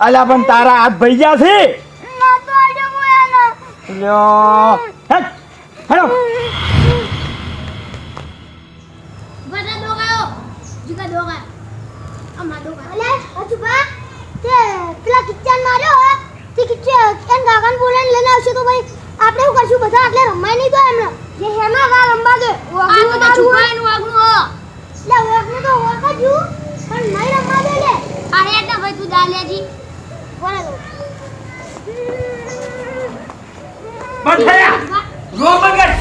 તે પણ તારા હાથ ભઈ ગયા છે? તો ભાઈ આપણે શું કરશું? બધા આટલે રમાય નહીં તો એમને. જે હેના વા રંબા દે તો વાગનું લે વાગનું તો વાગજુ પણ નહીં રમવા દે લે. આ એટલે ભાઈ તું દાલિયાજી બોલે તો બંધ થયા? રો બગડ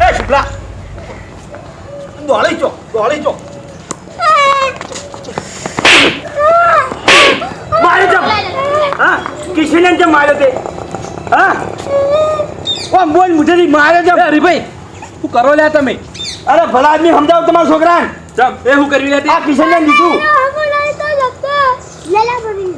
એ શુક્લા દોડી ચો દોડી ચો. મારી ચમ હા. કિશને ચમ માર્યો તે. હા? ઓ બોલ મુઠેથી માર્યો ચમ અરે ભાઈ શું કરો લ્યા તમે? અરે ભલા આદમી સમજાવ તમારા છોકરાને? ચમ એ હું કરી આ લ્યા કિશને દીધું.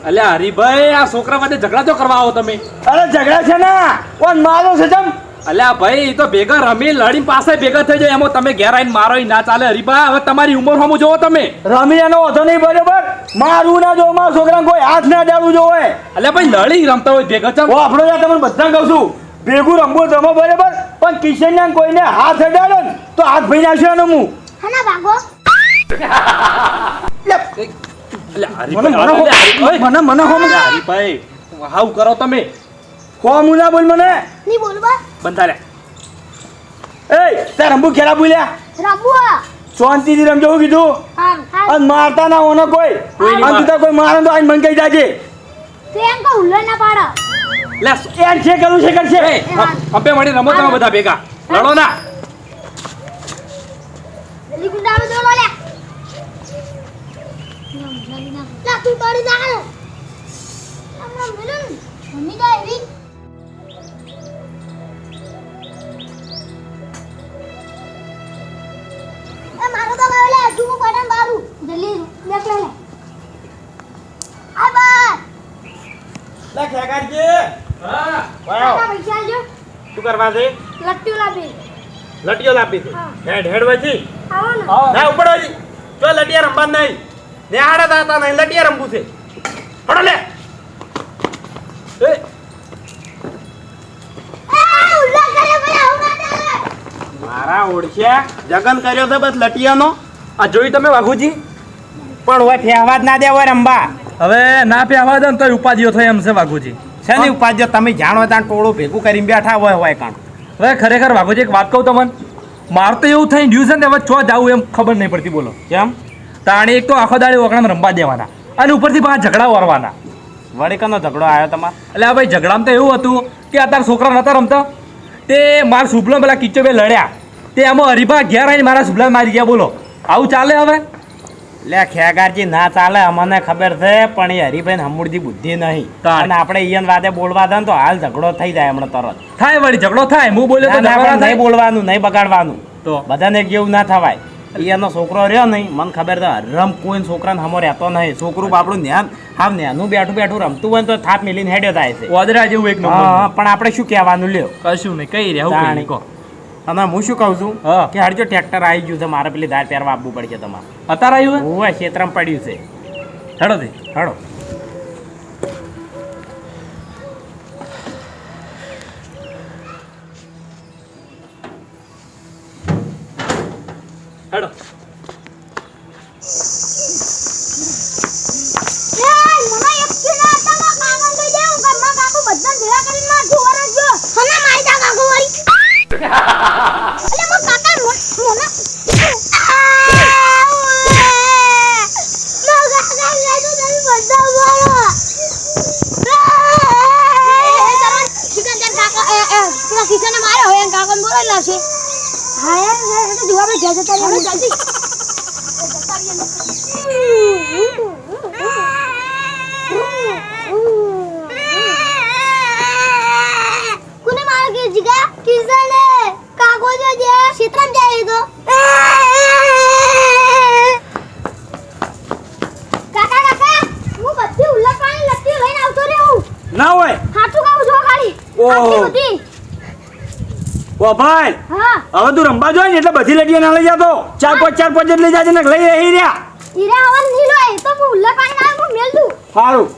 અલ્યા હરીભાઈ આ છોકરા માટે ઝઘડા તો કરવા આવો તમે? અરે ઝઘડા છે ને? કોણ મારો છે જમ. અલ્યા ભાઈ એ તો ભેગા રમી લડીને પાસે ભેગા થઈ જાય. એમાં તમે ઘેર આવીને મારો ના ચાલે. હરીભાઈ હવે તમારી ઉંમર હમું જોવો તમે. રમી એનો વધો નહીં બરોબર? મારું ના જો મારા છોકરાને કોઈ હાથ ના અડાડવું જોવે અલ્યા ભાઈ લડી રમતા હોય ભેગા હું આપણો યાર તમને બધા કહું છું ભેગું રમવું રમો બરાબર? પણ કિશન કોઈને હાથ અડાડો ને તો હાથ ભાઈ નાખશે એનો હું હના ભાગો. મને મને મને મને હરીભાઈ હાવ કરો તમે. હોમ ના બોલ મને. ની બોલવા બંધા લ્યા એ તાર રંબુ ખેલા બોલ્યા? શાંતિથી રમજો કીધું. અને મારતા ના હોનો કોઈ. કોઈ અને તું કોઈ મારે તો આઈને મને કહી જાજે. પ્રેમ કો હુલ્લો ના પાડો. લે એમ છે કરું છે કરશે. મળી રમો તમે બધા ભેગા. લડો ના. જલ્દી ગુંડાળો દોલો લે લા તું તોડી નાખ હમણાં મિલન મમ્મી તો એવી. એ મારો તો મારો લે તું પડાન બારું. જલ્દી દેખ લે લે. આ બા લે ખેગારજી હા. વાયો. પૈસા આલજો. શું કરવા છે? લાવી. હેડ હેડ વધી આવો ને. ના ઉપડો જો લટિયા રમવા નહીં. ને આડા દાતા ને લડિયા રમવું છે. હડો લે. મારા ઓળખ્યા. જગન કર્યો છે બસ લટિયાનો. આ જોઈ તમે વાઘુજી? પણ હોય ફેવા જ ના દે હોય રંબા. હવે ના પ્યાવા દે ને તો ઉપાધિઓ થઈ એમ છે વાઘુજી. શેની ઉપાધ્ય તમે જાણો ત્યાં ટોળું ભેગું કરીને બેઠા હોય હોય કાણ. હવે ખરેખર વાઘુજી એક વાત કહું તમને. મારું તો એવું થઈ ગયું છે ને હવે છો જાવું એમ ખબર નહીં પડતી બોલો. કેમ? તાણે એક તો આખો દાડી ઓગણામાં રમવા દેવાના. અને ઉપરથી પાછા ઝઘડા વરવાના વળી કનો ઝઘડો આવ્યો તમારે? એટલે ભાઈ ઝઘડામાં તો એવું હતું કે અત્યારે છોકરા નહોતા રમતા. તે મારા શુભલો પેલા કિચ્ચો બે લડ્યા. તે આમાં હરીભા ઘેર આવીને મારા શુભલા મારી ગયા બોલો. આવું ચાલે હવે? લે ખેગારજી ના ચાલે અમને ખબર છે પણ એ હરીભાઈ હમુરજી બુદ્ધિ નહીં. અને આપણે ઈયન વાદે બોલવા દે તો હાલ ઝઘડો થઈ જાય હમણાં તરત. થાય વળી ઝઘડો થાય હું બોલ્યો તો નહીં બોલવાનું નહીં બગાડવાનું. તો? બધાને જેવું ના થવાય. ઈયનો છોકરો રહ્યો નહીં. મને ખબર તો રમ કોઈ છોકરાને હમો રહેતો નહીં. છોકરું આપણું ધ્યાન હા નેનું બેઠું બેઠું રમતું હોય તો થાપ મિલીને હેડ્યો થાય છે. વાદરા જેવું એક પણ આપણે શું કહેવાનું લ્યો? કશું નહીં કઈ રહ્યું તાણી. કહો. અને હું શું કહું છું. કે હરજો ટ્રેક્ટર આવી ગયું છે મારે પેલી ધાર પહેરવા આપવું પડશે તમારે. અત્યારે આવ્યું હોય ક્ષેત્રમાં પડ્યું છે. હેડો હડો હેડો. અલે મો કાકા મો મોના મો કાકા લે તો તમે બધા બોલો એ તમે ચિકન કાકા એ એ પેલા કિસને માર્યો હોય કાકા બોલાઈ લાવશે હા યાર યાર, એ તો જોવા આપણે ઘેર જતા રહીએ જલ્દી જતા રહીએ. કોને મારો કે જીગા કિસને કાગો જો જે ક્ષેત્રમ જાય તો. કાકા કાકા હું બધી ઉલ્લા પાણી લટ્ટી લઈને આવતો રહ્યો ના હોય. હાથું કાવું જો ખાલી. ઓહો. બધી. ઓ ભાઈ હા. હવે તું રમવા જોઈએ ને એટલે બધી લડીઓ ના લઈ જાતો. ચાર પાંચ ચાર પાંચ લઈ જાજે ને લઈ રહી રહ્યા ઈરે આવન નીલો એ તો હું ઉલ્લા પાણી ના હું મેલ દઉં. સારું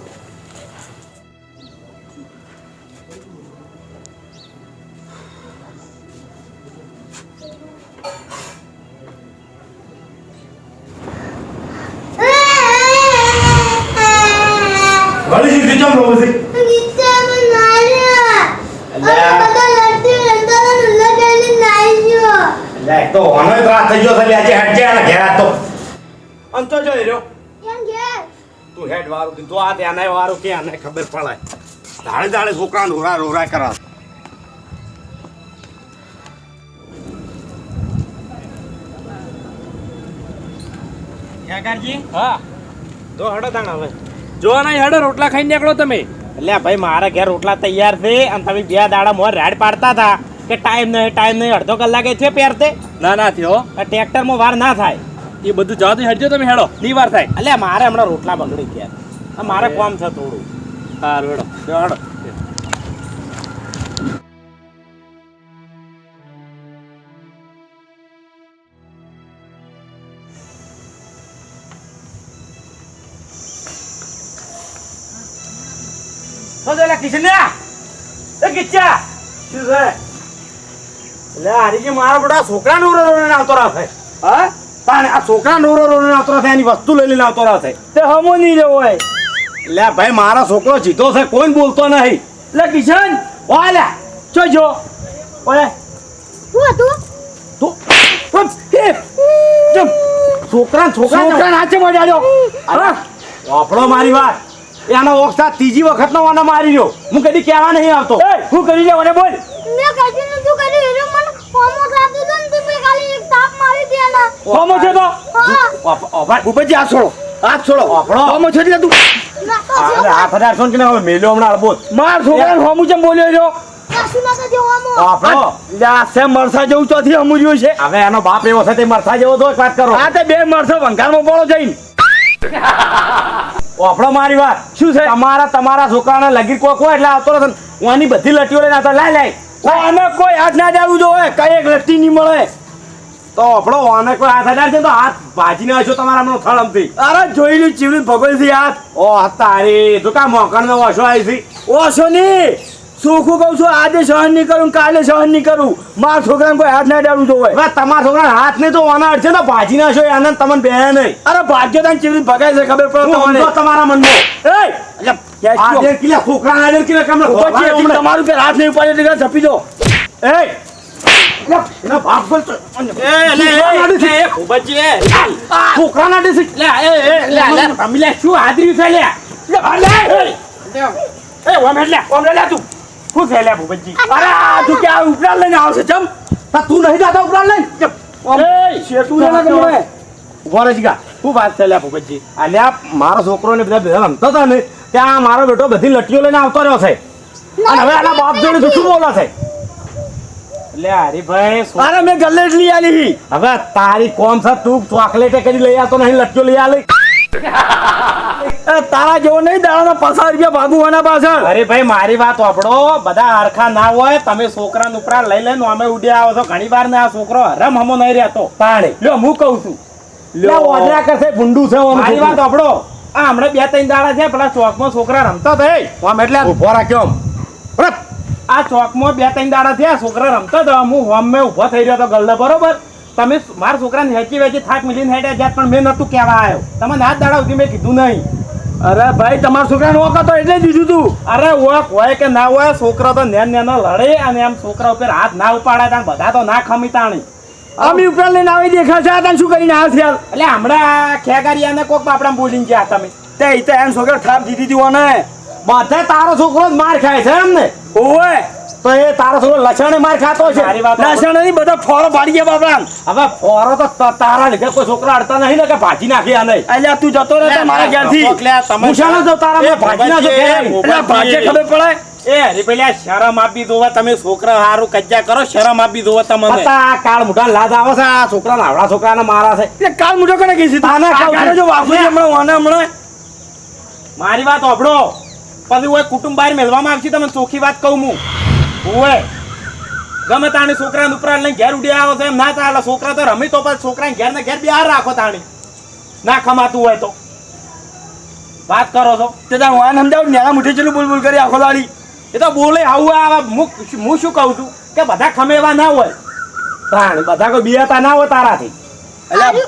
પાણી નાઈ લે તો ઓનો ત્રાસ થઈ ગયો છે લે આજે હેડ જાય ને ઘેર તો. અંતો જોઈ રહ્યો. તું હેડ વારું કીધું આ ત્યાં નહીં વારું કે આને ખબર પડે ધાડે ધાડે છોકરા રોરા રોરા કરા યાગારજી? હા. તો હડો તાણ હવે જો નહીં હેડો રોટલા ખાઈને નીકળો તમે. એટલે ભાઈ મારા ઘેર રોટલા તૈયાર છે અને તમે બે દાડા મોર રેડ પાડતા હતા કે ટાઈમ નહીં ટાઈમ નહીં અડધો કલાકે છે પહેરતે ના ના થયો. ટ્રેક્ટરમાં વાર ના થાય. એ બધું જવા તો હેડજો તમે હેડો. ની વાર થાય. એટલે મારે હમણાં રોટલા બગડી ગયા. મારે કોમ છે થોડું. સારું હેડો. હડો. કિશન્યા એ કિચ્ચા શું છે? એટલે હારી મારા બધા છોકરા નો રોરો આવતો રહે હા? તાણે આ છોકરા નો રોરો આવતો રહે એની વસ્તુ લઈ લઈને આવતો રહે તે હમો નહીં રહ્યો હોય. લે ભાઈ મારો છોકરો જીતો છે કોઈ બોલતો નહીં. એટલે કિશન ઓલે ચો જો. ઓલે હું હતું? તું. છોકરા છોકરા છોકરા નાચે મજાડ્યો હા? વાપડો મારી વાત. એનો ઓક્સા ત્રીજી વખત નો મને મારી રહ્યો હું કદી કહેવા નહીં આવતો. એ! હું કરી લેવાને બોલ. મેં કદી નતું કર્યું હીરો મને હોમો આપતો તો ને તે ખાલી એક તાપ મારી દે ના હોમો છે તો? ઓભાઈ, હાથ છોડો. આપણો. હોમો છે એટલે તું. આ જો એટલે હાથ હજાર છો ને કે હવે મેલ્યો હમણાં અડબોત માર છોકરાને હોમું ચમ બોલ્યો રહ્યો આ હવે એનો બાપ એવો છે મરસા જેવો તો વાત કરો. આ તે બે મરસા વંગારમાં બોલો જઈને. વાપડો મારી વાત. શું છે? તમારા તમારા છોકરાને લગી કોક હોય એટલે આવતો રહેશે ઓની બધી લટીઓ લઈને આવતો લાય લાય. ઓ કોઈ હાથ ના જાવું જોવે કઈ એક લટી નહીં મળે. તો આપણો ઓને કોઈ હાથ હજાર છે તો હાથ ભાજીને હશો તમારા મને થળમથી અરે જોઈ લ્યું ચીવડી થી હાથ. ઓ તારી તું કા મોકણ નો વશો આવી છે? ઓછો સોની સુખું કહું છું આજે સહન નહીં કરું કાલે સહન નહીં કરું. મારા છોકરાને કોઈ હાથ ના ડાળવું જોવે. હવે તમારા છોકરા હાથ નહીં તો આના ભાજી ના છો એને તમને બે નહીં. અરે ભાગ્ય તાન ભગાય છે ખબર પડે તમને. તમારા મનમાં? એટલે તમારું હાથ નહીં ઉપાડે એટલે દો. એ! છોકરા ના શું હાદરી છે લે. ઓમ લે ઓમ લે તું. શું છે લે ભૂપતજી? અરે આ તું ક્યાં ઉપરા લઈને આવશે? જમ તા તું નહીં જાતો ઉપરા લઈને? એ શેઠું રે ના ગમે. ઊભો રહે જીગા શું વાત છે લે ભૂપતજી? અલ્યા મારો છોકરો ને બધા બધા રમતો હતા ને ત્યાં મારો બેટો બધી લટીઓ લઈને આવતો રહ્યો છે. અને હવે આના બાપ જોડે તો શું બોલો છે. લે હરીભાઈ ભાઈ અરે મેં ગલ્લે લઈ આલી. હવે તારી કોમ છે તું ચોકલેટે કરી લઈ આવતો નહીં લટ્ટીઓ લઈ આલે. તારા જેવો નહીં દાડાના પચાસ રૂપિયા ભાગુવાના પાછળ. અરે ભાઈ મારી વાત આપડો બધા હરખા ના હોય તમે છોકરા ઉપરા લઈ લઈને અમે ઉડ્યા આવો છો. ઘણી વાર ને આ છોકરો હરમ હમો નહીં રહેતો. પાણી લ્યો હું કહું છું. લ્યો. ઓદરા કરશે ભૂંડું છે મારી વાત વાપડો આ હમણાં બે ત્રણ દાડા છે પેલા ચોકમાં છોકરા રમતા એ. આમ એટલે ઊભો રાખ્યો આમ. આ ચોકમાં બે ત્રણ દાડા થયા છોકરા રમતા હતા. હું હોમ મેં ઊભો થઈ રહ્યો હતો ગલ્લે બરોબર? તમે મારા છોકરાને હેચી વેચી થાક મિલીને હેડ્યા જ્યાં પણ મેં નતું કહેવા આવ્યો. તમે ના દાડા સુધી મેં કીધું નહીં. અરે ભાઈ, તમારા છોકરાને ઓકાતો એટલે દીધું તું. અરે ઓક હોય કે ના હોય, છોકરો તો નેન નેનો લડે અને એમ છોકરા ઉપર હાથ ના ઉપાડે, તાણ બધા તો ના ખમી તાણી. અમે ઉપર લઈને આવી દેખાશે છે તને શું કરીને આ થયા એટલે હમણાં ખેગારિયાને કોક બાપડા બોલીને ગયા તમે. તે તો એમ છોકરા ઠાપ દીધી હતી ઓને. બધે તારો છોકરો જ માર ખાય છે એમ ને? ઓવે. તો એ તારો છોકરો લસણે માર ખાતો છે. મારી વાત સાંભળ. લસણ નહીં બધા ફોરો પાડી ગયા બાપડા હવે ફોરો તો તારા લીધે કોઈ છોકરા અડતા નહીં ને કે ભાજી નાખી આ નહીં અલ્યા તું જતો રહે મારા ઘેરથી. તમે. હું તારા ભાજી ના જો એટલે ભાજી ખબર પડે? એ હરી પેલા શરમ આપી દોવા તમે છોકરા હારું કજ્જા કરો શરમ આપી દોવા તમને. કાળ મોઢા લાદ આવે છે આ છોકરા આવડા છોકરાને મારા છે. એટલે કીધી તાને કહું જો વાપરી હમણાં વાને હમણાં. મારી વાત ઓભળો પછી ઓય કુટુંબ બહાર મેળવામાં આવશે તમને ચોખ્ખી વાત કહું હું. ઓય ગમે તાણી છોકરા ઉપરા લઈને ઘેર ઉડી આવો તો એમ ના ચાલે છોકરા તો રમી તો પછી છોકરા ઘેર ને ઘેર બિહાર રાખો તાણી. ના ખમાતું હોય તો. વાત કરો છો? તે હું વાન સમજાવ નેના મુઠે ચેલું બોલ બોલ કરી આખો દાડી. એ તો બોલે આવું આવે હું હું શું કહું છું? કે બધા ખમેવા ના હોય. તાણ બધા કોઈ બિયાતા ના હોય તારાથી. અલ્યા. આલુ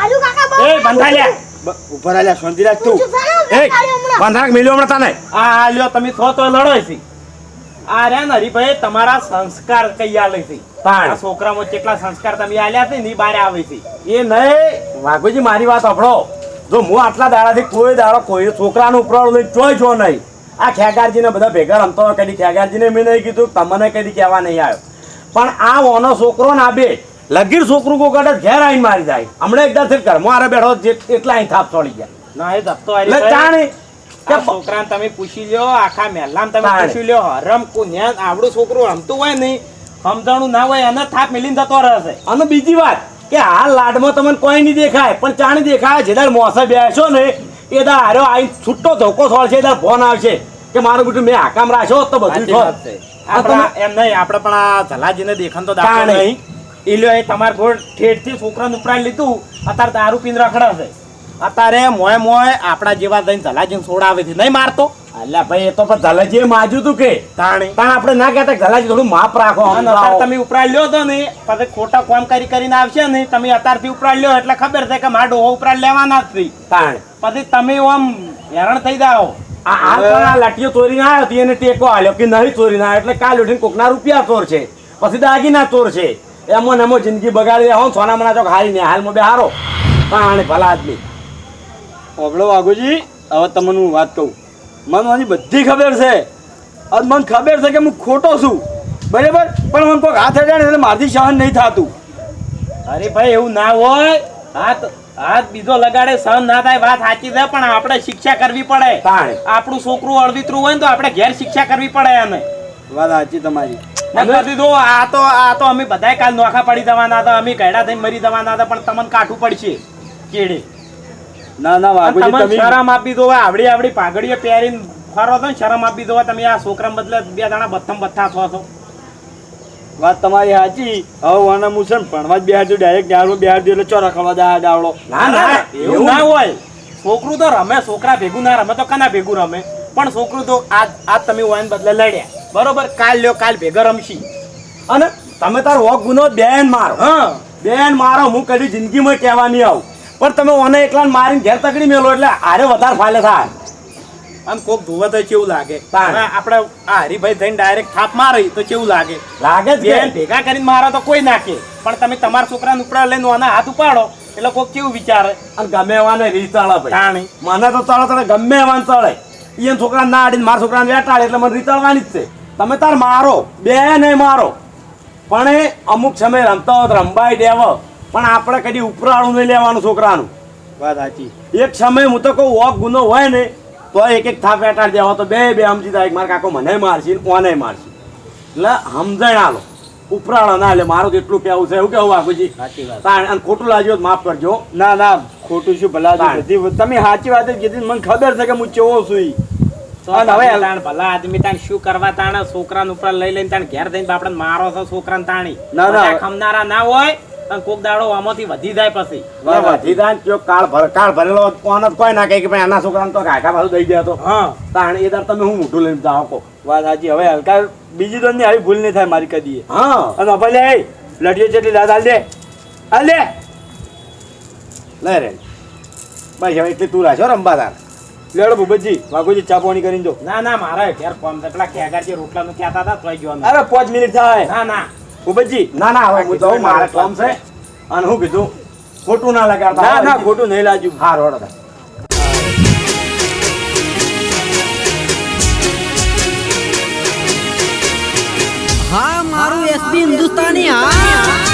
આલુ કાકા બહુ એ બંધાલ્યા બ- ઊભા રહ્યા તું. એ. બંધાક મિલ્યો હમણાં તને? આ આ લ્યો તમે છો તો લડો છે આ રહ્યા તમારા સંસ્કાર કઈ આલે છે? પણ આ છોકરામાં કેટલા સંસ્કાર તમે આલ્યા છે ની બારે આવે છે? એ નહીં વાઘુજી મારી વાત સાંભળો. જો હું આટલા દાડાથી કોઈ દાડો કોઈ છોકરાનું ઉપરાળું લઈ જોઈ જો નહીં. આ ખેગારજીને બધા ભેગા રમતો હોય કદી ખેગારજીને મેં નહીં કીધું તમને કદી કહેવા નહીં આવ્યો. પણ આ ઓનો છોકરો ના બે લગીર છોકરું કોકડે ઘેર આવીને મારી જાય. હમણાં એકદમ ઘરમાં આરે બેઠો એટલા અહીં થાપ છોડી ગયા. ના એ ધપતો આ છોકરાને તમે પૂછી લ્યો આખા મહેલામાં તમે પૂછી લ્યો હરમ કુન્યા આવડું છોકરું રમતું હોય નહીં સમજણું ના હોય એને થાપ મિલીને જતો રહેશે. અને બીજી વાત કે આ લાડમાં તમને કોઈ નહીં દેખાય પણ ચાણી દેખાય જે દાડ મોસે બેસો ને એ દાડ હારો આઈ છૂટો ધોકો છે દાડ ફોન આવશે કે મારું બેટું મેં આકામ રાખ્યો તો બધું આપણા એમ નહીં આપણે પણ આ જલાજીને દેખાણ તો દાખલ. નહીં. એ લ્યો એ તમાર ગોળ ઠેઠથી છોકરાને ઉપરાઈ લીધું અત્યારે દારૂ પીને રખડાશે અત્યારે મોય મોય આપણા જેવા સોડા આવે છે નહીં મારતો. અલ્યા ભાઈ એ તો પણ ધલાજીએ માજ્યું તું કે? તાણે. પણ આપણે ના કહેતા ધલાજી થોડું માપ રાખો તમે ઉપરાય લ્યો તો ને પછી ખોટા કામ કરી કરીને આવશે ને તમે અત્યારથી ઉપરાય લ્યો એટલે ખબર છે કે મારા ડોહો ઉપરાઈ લેવાના જ નથી તાણ. પછી તમે આમ હેરાન થઈ જાઓ. આ પણ લાઠીઓ ચોરીને આવ્યો હતી એને ટેકો આલ્યો કે નહીં ચોરીને આવ્યો એટલે કાલ ઉઠીને કોકના રૂપિયા ચોર છે. પછી દાગીના ચોર છે. એમો ને એમાં જિંદગી બગાડી હું સોના મના ચોક હારી ને હાલમાં બે હારો તાણે ભલા આદમી. ઓબળો વાઘુજી હવે તમને હું વાત કહું. મને મારી બધી ખબર છે. અને મને ખબર છે કે હું ખોટો છું. બરાબર? પણ મને કોઈ હાથ અડાડે એટલે મારથી સહન નહીં થતું. અરે ભાઈ એવું ના હોય. હાથ હાથ બીજો લગાડે સહન ના થાય વાત સાચી છે પણ આપણે શિક્ષા કરવી પડે. આપણું છોકરું અળવિતરું હોય ને તો આપણે ઘેર શિક્ષા કરવી પડે એને વાત સાચી તમારી. દીધું આ તો આ તો અમે બધાય કાલ નોખા પડી જવાના હતા અમે ગયડા થઈને મરી જવાના હતા પણ તમને કાઠું પડશે. કેડે? ના ના બાપુજી તમે શરમ આપી દો આવડી આવડી પાઘડીઓ પહેરીને ફરો તો શરમ આપી દો તમે આ છોકરા બદલે બે દાણા બથમ બથા છો છો. વાત તમારી સાચી. હવે વાના હું છે ને ભણવા જ બેહાડ્યો ડાયરેક્ટ ડાળો બેહાડ્યો એટલે ચોરા ખાવા દા ડાળો ના ના એવું ના હોય. છોકરું તો રમે છોકરા ભેગું ના રમે તો કના ભેગું રમે? પણ છોકરું તો આજ આજ તમે વાયન બદલે લડ્યા. બરોબર? કાલ લ્યો કાલ ભેગા રમશી. અને તમે તાર હોક ગુનો બેન મારો. હા. બેન મારો હું કદી જિંદગીમાં કહેવાની નહીં આવું. પણ તમે ઓને એકલા મારીને ઘેર તકડી મેલો એટલે આરે વધારે ફાલે થાય. આમ કોક ધોવે તો કેવું લાગે. આપણે આ હરિભાઈ થઈને ડાયરેક્ટ થાપ મારી તો કેવું લાગે? લાગે જ ભેગા કરીને મારો તો કોઈ નાખે. પણ તમે તમારા છોકરાને ઉપડા લઈને આના હાથ ઉપાડો એટલે કોક કેવું વિચારે. અને ગમે એવાને રીત તળે ભાઈ. મને તો તળે તળે ગમે એવાને તળે એને છોકરા ના આડીને મારા છોકરાને વેટાડે એટલે મને રીતળવાની જ છે. તમે તાર મારો બે નહીં મારો. પણ એ અમુક સમય રમતા હોત રંબાઈ દેવ. પણ આપણે કદી ઉપરાળું નહીં લેવાનું છોકરાનું. વાત સાચી. એક સમય હું તો કહું વોક ગુનો હોય ને તો એક એક થાપ એટાડી દેવા તો બે બે સમજી જાય મારા કાકો મને મારશે કોને મારશે. એટલે સમજણ આલો ઉપરાળો ના એટલે મારું તો એટલું કેવું છે. એવું કેવું બાપુજી સાચી વાત. અને ખોટું લાગ્યું તો માફ કરજો. ના ના ખોટું શું ભલા બધી તમે સાચી વાત જ કીધી મને ખબર છે કે હું ચેવો છું ઈ. હવે હવે ભલા આદમી તાણ શું કરવા તાણ? છોકરાને ઉપર લઈ લઈને તાણ ઘેર જઈને આપણે મારો છો છોકરાને તાણી. ના, ના. ખમનારા ના હોય અને કોક દાડો આમાંથી વધી જાય પછી. વધી જાય ને કાળ ભર કાળ ભરેલો કોણ જ કોઈ ના કહે કે ભાઈ આના છોકરાને તો કાકા પાછું દઈ ગયા તો હા. તાણ એ દર તમે હું મોઢું લઈને જાઓ કો વાત સાચી. હવે હલકા બીજી તો આવી ભૂલ નહીં થાય મારી કદી હા. અને ભલે એ લડીએ જેટલી દાદ હાલ દે. હાલ દે. લે રે. ભાઈ હવે એટલે તું રાખ્યો રંબાદાર. લેડો ભૂપતજી વાઘુજી ચા પાણી કરીને જો. ના ના મારે ઘેર કોમ પેલા ખેગારજી રોટલા નું કહેતા હતા તોય ગયો અરે પાંચ મિનિટ થાય. ના ના. ભૂપતજી ના ના હવે હું જાઉં મારે કામ છે. અને હું કીધું ખોટું ના લગાડતા ના ના ખોટું નહીં લાગ્યું. હા રોડ એસબી હિન્દુસ્તાની હા.